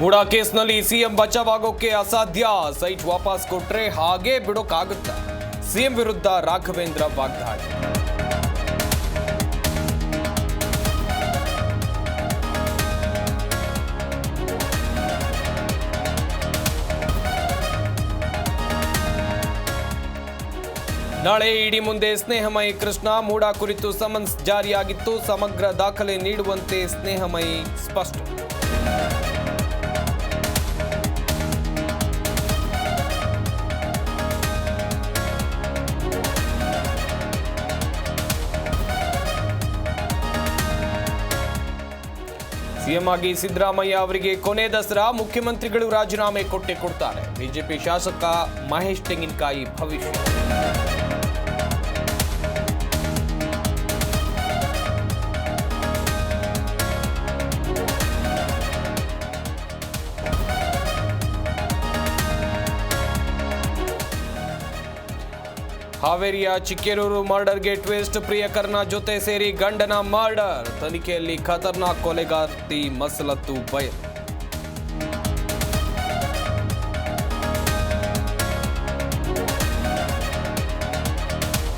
ಮೂಡಾ ಕೇಸ್ನಲ್ಲಿ ಸಿಎಂ ಬಚಾವಾಗೋಕೆ ಅಸಾಧ್ಯ. ಸೈಟ್ ವಾಪಸ್ ಕೊಟ್ರೆ ಹಾಗೆ ಬಿಡೋಕ್ಕಾಗುತ್ತ ಸಿಎಂ ವಿರುದ್ಧ ರಾಘವೇಂದ್ರ ವಾಗ್ದಾಳಿ. ನಾಳೆ ಇಡಿ ಮುಂದೆ ಸ್ನೇಹಮಯಿ ಕೃಷ್ಣ ಮೂಡಾ ಕುರಿತು ಸಮನ್ಸ್ ಜಾರಿಯಾಗಿತ್ತು. ಸಮಗ್ರ ದಾಖಲೆ ನೀಡುವಂತೆ ಸ್ನೇಹಮಯಿ ಸ್ಪಷ್ಟ. ಸಿಎಂ ಆಗಿ ಸಿದ್ದರಾಮಯ್ಯ ಅವರಿಗೆ ಕೊನೆ ದಸರಾ, ಮುಖ್ಯಮಂತ್ರಿಗಳು ರಾಜೀನಾಮೆ ಕೊಟ್ಟೆ ಕೊಡ್ತಾರೆ. ಬಿಜೆಪಿ ಶಾಸಕ ಮಹೇಶ್ ತೆಂಗಿನಕಾಯಿ ಭವಿಷ್ಯ. ಹಾವೇರಿಯ ಚಿಕ್ಕೇರೂರು ಮರ್ಡರ್ಗೆ ಟ್ವಿಸ್ಟ್, ಪ್ರಿಯಕರ್ನ ಜೊತೆ ಸೇರಿ ಗಂಡನ ಮರ್ಡರ್, ತನಿಖೆಯಲ್ಲಿ ಖತರ್ನಾಕ್ ಕೊಲೆಗಾರ್ತಿ ಮಸಲತ್ತು ಬಯಲು